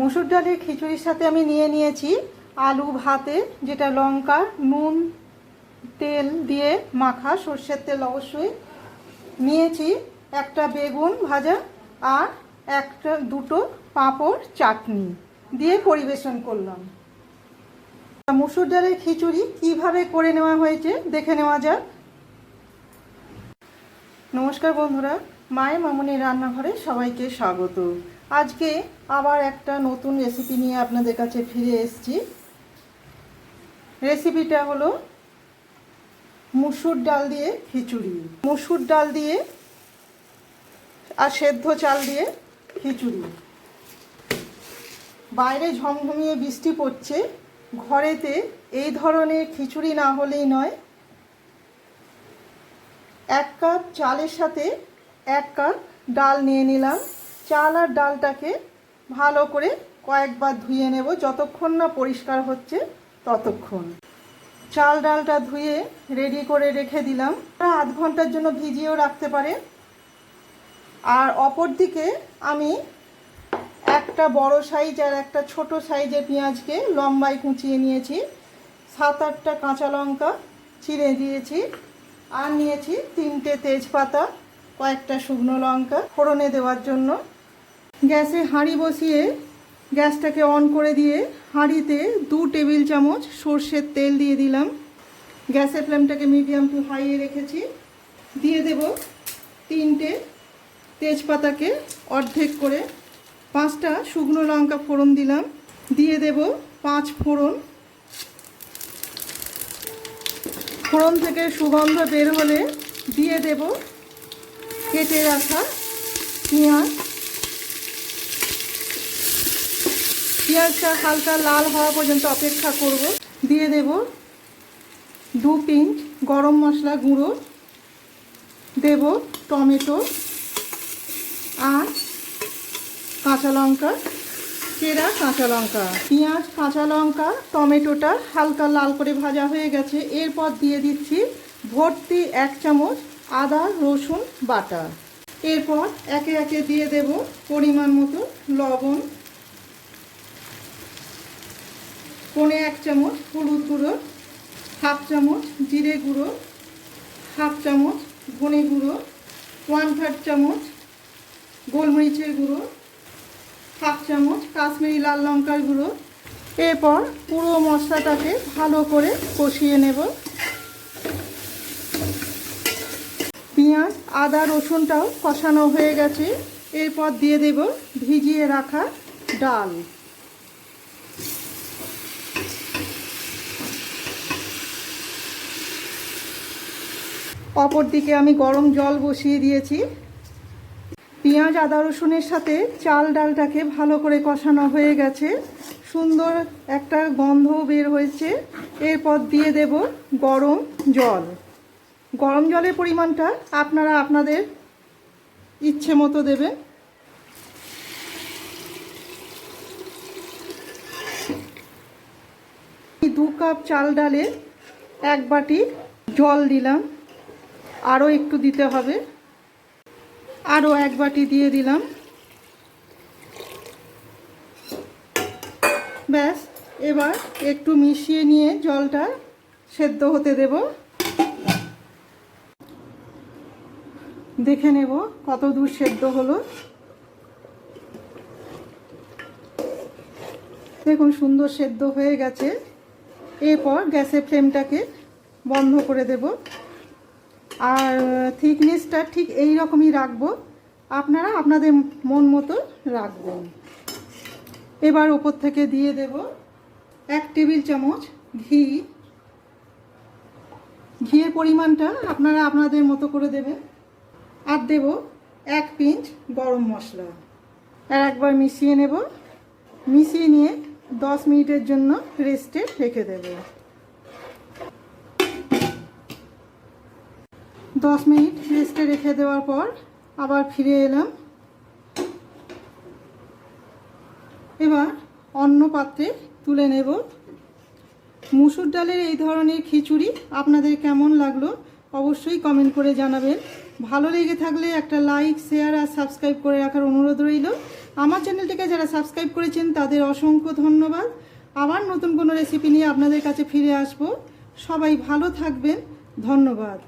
মসুর ডালের খিচুড়ির সাথে আমি নিয়ে নিয়েছি আলু ভাতে, যেটা লঙ্কা নুন, তেল দিয়ে মাখা, সর্ষের তেল অবশ্যই। নিয়েছি একটা বেগুন ভাজা আর একটা, দুটো পাঁপড় চাটনি দিয়ে পরিবেশন করলাম। মুসুর ডালের খিচুড়ি কীভাবে করে নেওয়া হয়েছে দেখে নেওয়া যাক। নমস্কার বন্ধুরা, মায়ের মামনির রান্নাঘরে সবাইকে স্বাগত। আজকে আবার একটা নতুন রেসিপি নিয়ে আপনাদের কাছে ফিরে এসেছি। রেসিপিটা হলো মুসুর ডাল দিয়ে খিচুড়ি। মুসুর ডাল দিয়ে আর সেদ্ধ চাল দিয়ে খিচুড়ি। বাইরে ঝমঝমিয়ে বৃষ্টি পড়ছে। ঘরেতে এই ধরনের খিচুড়ি না হলেই নয়, এক কাপ চালের সাথে এক কাপ ডাল নিয়ে নিলাম। চাল আর ডালটাকে ভালো করে কয়েকবার ধুয়ে নেব। যতক্ষণ না পরিষ্কার হচ্ছে ততক্ষণ। চাল ডালটা ধুয়ে রেডি করে রেখে দিলাম। আধ ঘণ্টার জন্য ভিজিয়েও রাখতে পারে আর অপর দিকে আমি একটা বড় সাইজ আর একটা ছোট সাইজের পেঁয়াজকে লম্বায় কুচিয়ে নিয়েছি। সাত আটটা কাঁচা লঙ্কা চিড়ে দিয়েছি আর নিয়েছি তিনটে তেজপাতা, কয়েকটা শুকনো লঙ্কা ফোড়নে দেওয়ার জন্য। গ্যাসে হাঁড়ি বসিয়ে গ্যাসটাকে অন করে দিয়ে হাঁড়িতে দু টেবিল চামচ সর্ষের তেল দিয়ে দিলাম। গ্যাসের ফ্লেমটাকে মিডিয়াম টু হাইয়ে রেখেছি। দিয়ে দেব তিনটে তেজপাতাকে অর্ধেক করে। পাঁচটা শুকনো লঙ্কা ফোড়ন দিলাম। দিয়ে দেব পাঁচ ফোড়ন। ফোড়ন থেকে সুগন্ধ বের হলে দিয়ে দেব কেটে রাখা পেঁয়াজ। পেঁয়াজটা হালকা লাল হওয়া পর্যন্ত অপেক্ষা করব। দিয়ে দেব দু পিঞ্চ গরম মশলা গুঁড়ো। দেব টমেটো আর কাঁচা লঙ্কা চেরা কাঁচা লঙ্কা। পেঁয়াজ, কাঁচা লঙ্কা, টমেটোটা হালকা লাল করে ভাজা হয়ে গেছে। এরপর দিয়ে দিচ্ছি ভর্তি এক চামচ আদা, রসুন বাটা এরপর একে একে দিয়ে দেব পরিমাণ মতো লবণ পনে এক চামচ হলুদ গুঁড়ো, হাফ চামচ জিরে গুঁড়ো, হাফ চামচ ধনে গুঁড়ো ওয়ান থার্ড চামচ গোলমরিচের গুঁড়ো হাফ চামচ কাশ্মীরি লাল লঙ্কার গুঁড়ো। এরপর পুরো মশলাটাকে ভালো করে কষিয়ে নেব। পেঁয়াজ, আদা, রসুনটাও কষানো হয়ে গেছে। এরপর দিয়ে দেব ভিজিয়ে রাখা ডাল। অপর দিকে আমি গরম জল বসিয়ে দিয়েছি। পেঁয়াজ, আদা, রসুনের সাথে চাল ডালটাকে ভালো করে কষানো হয়ে গেছে। সুন্দর একটা গন্ধও বের হয়েছে। এরপর দিয়ে দেব গরম জল। গরম জলের পরিমাণটা আপনারা আপনাদের ইচ্ছে মতো দেবেন। দু কাপ চাল ডালে এক বাটি জল দিলাম। আরও একটু দিতে হবে। আরও এক বাটি দিয়ে দিলাম। ব্যাস, এবার একটু মিশিয়ে নিয়ে জলটা সেদ্ধ হতে দেব। দেখে নেব কত দূর সেদ্ধ হলো। দেখুন, সুন্দর সেদ্ধ হয়ে গেছে। এরপর গ্যাসের ফ্লেমটাকে বন্ধ করে দেব। আর থিকনেসটা ঠিক এই রকমই রাখব। আপনারা আপনাদের মন মতো রাখবেন। এবার ওপর থেকে দিয়ে দেব এক টেবিল চামচ ঘি। ঘিয়ের পরিমাণটা আপনারা আপনাদের মতো করে দেবেন। আর দেব এক পিঞ্চ গরম মশলা। আর একবার মিশিয়ে নেব। মিশিয়ে নিয়ে দশ মিনিটের জন্য রেস্টে রেখে দেবো। দশ মিনিট রেস্টে রেখে দেওয়ার পর আবার ফিরে এলাম। এবার অন্য পাত্রে তুলে নেব। মুসুর ডালের এই ধরনের খিচুড়ি আপনাদের কেমন লাগল অবশ্যই কমেন্ট করে জানাবেন। ভালো লেগে থাকলে একটা লাইক, শেয়ার আর সাবস্ক্রাইব করে রাখার অনুরোধ রইল। আমার চ্যানেলটিকে যারা সাবস্ক্রাইব করেছেন তাদের অসংখ্য ধন্যবাদ। আবার নতুন কোনো রেসিপি নিয়ে আপনাদের কাছে ফিরে আসব। সবাই ভালো থাকবেন। ধন্যবাদ।